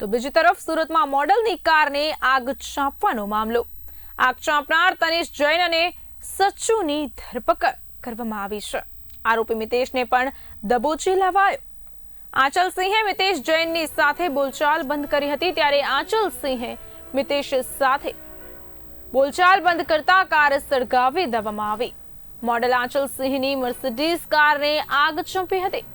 તો બીજી તરફ સુરતમાં મોડલની કારને આગ ચાંપવાનો મામલો. આગ ચાંપનાર તનિષ જૈન અને સચુની ધરપકડ કરવામાં આવી છે. આરોપી મિતેશને પણ દબોચી લેવાયો. આંચલ સિંહે મિતેશ જૈનની સાથે બોલચાલ બંધ કરી હતી ત્યારે આંચલ સિંહે મિતેશ સાથે બોલચાલ બંધ કરતા કાર સળગાવી દેવામાં આવી. મોડલ આંચલ સિંહની મર્સિડીઝ કારને આગ ચંપી હતી.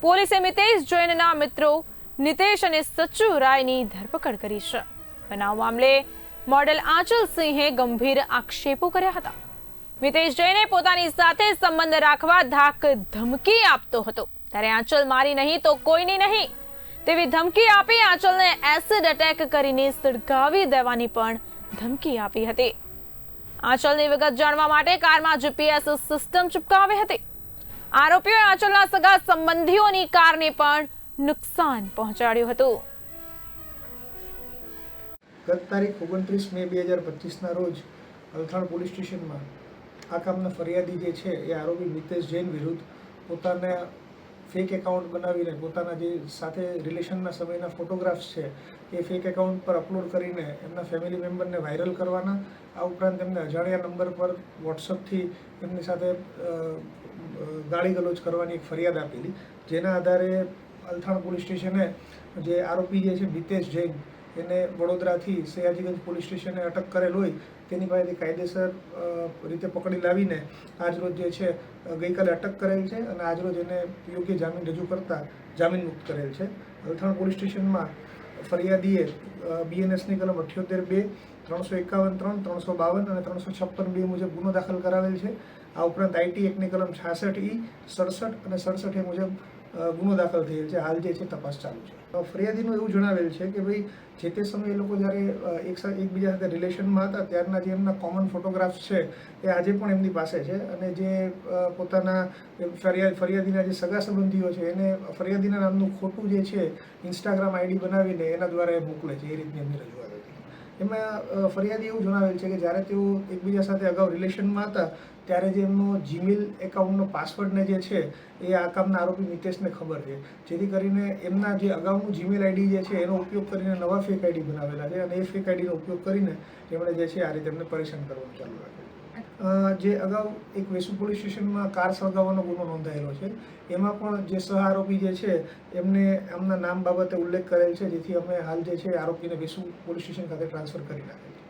પોલીસે મિતેશ જૈનના મિત્રો નિતેશ અને સચ્ચુ રાયની ધરપકડ કરી છે. બનાવ મામલે મોડેલ આંચલ સિંહે ગંભીર આક્ષેપો કર્યા હતા. મિતેશ જૈને પોતાની સાથે સંબંધ રાખવા ધાક ધમકી આપતો હતો. ત્યારે આંચલ મારી નહીં તો કોઈની નહીં. તેવી ધમકી આપી આંચલને એસિડ એટેક કરીને સળગાવી દેવાની પણ ધમકી આપી હતી. આંચલની વિગત જાણવા માટે કારમાં જીપીએસ સિસ્ટમ ચૂપકાવી હતી. આરોપીઓએ આંચલના સગા સંબંધીઓની કારને પણ નુકસાન પહોંચાડ્યું હતું. ગત તારીખ ઓગણત્રીસ મે બે હજાર પચીસના રોજ અલથાણ પોલીસ સ્ટેશનમાં આ કામના ફરિયાદી જે છે એ આરોપી મિતેશ જૈન વિરુદ્ધ પોતાના ફેક એકાઉન્ટ બનાવીને પોતાના જે સાથે રિલેશનના સમયના ફોટોગ્રાફ્સ છે એ ફેક એકાઉન્ટ પર અપલોડ કરીને એમના ફેમિલી મેમ્બરને વાયરલ કરવાના. આ ઉપરાંત એમને અજાણ્યા નંબર પર વોટ્સઅપથી એમની સાથે ગાળી ગલોચ કરવાની એક ફરિયાદ આપેલી, જેના આધારે અલથાણ પોલીસ સ્ટેશને જે આરોપી જે છે મિતેશ જૈન, એને વડોદરાથી સયાજીગંજ પોલીસ સ્ટેશને અટક કરેલ હોય, તેની પાસેથી કાયદેસર રીતે પકડી લાવીને આજરોજ જે છે ગઈકાલે અટક કરેલ છે અને આજરોજ એને યોગ્ય જામીન રજૂ કરતા જામીન મુક્ત કરેલ છે. અલથાણ પોલીસ સ્ટેશનમાં ફરિયાદીએ બીએનએસની કલમ અઠ્યોતેર બે, ત્રણસો એકાવન ત્રણ, ત્રણસો બાવન અને ત્રણસો છપ્પન બે મુજબ ગુનો દાખલ કરાવેલ છે. આ ઉપરાંત આઈટી એક્ટની કલમ છાસઠ ઈ, સડસઠ અને સડસઠ એ મુજબ ગુનો દાખલ થયેલ છે. હાલ જે છે, તપાસ ચાલુ છે. ફરિયાદીનું એવું જણાવેલ છે કે ભાઈ, જે તે સમયે એ લોકો જ્યારે એક એકબીજા સાથે રિલેશનમાં હતા, ત્યારના જે એમના કોમન ફોટોગ્રાફ્સ છે, એ આજે પણ એમની પાસે છે અને જે પોતાના ફરિયાદ ફરિયાદીના જે સગા સંબંધીઓ છે, એને ફરિયાદીના નામનું ખોટું જે છે ઇન્સ્ટાગ્રામ આઈડી બનાવીને એના દ્વારા એ મોકલે છે. એ રીતની એમની રજૂઆત હતી. એમાં ફરિયાદ એવું જણાવેલ છે કે જ્યારે તેઓ એકબીજા સાથે અગાઉ રિલેશનમાં હતા, ત્યારે જે એમનો જીમેલ એકાઉન્ટનો પાસવર્ડને જે છે, એ આ કામના આરોપી મિતેશને ખબર છે. જેથી કરીને એમના જે અગાઉનું જીમેલ આઈડી જે છે, એનો ઉપયોગ કરીને નવા ફેક આઈડી બનાવેલા છે અને એ ફેક આઈડીનો ઉપયોગ કરીને એમણે જે છે, આ રીતે એમને પરેશાન કરવાનું ચાલુ રાખ્યું જે અગાઉ એક વેસુ પોલીસ સ્ટેશનમાં કાર સળગાવવાનો ગુનો નોંધાયેલો છે. એમાં પણ જે સહ આરોપી જે છે, એમને એમના નામ બાબતે ઉલ્લેખ કરેલ છે, જેથી અમે હાલ જે છે, આરોપીને વેસુ પોલીસ સ્ટેશન ખાતે ટ્રાન્સફર કરી નાખેલ છે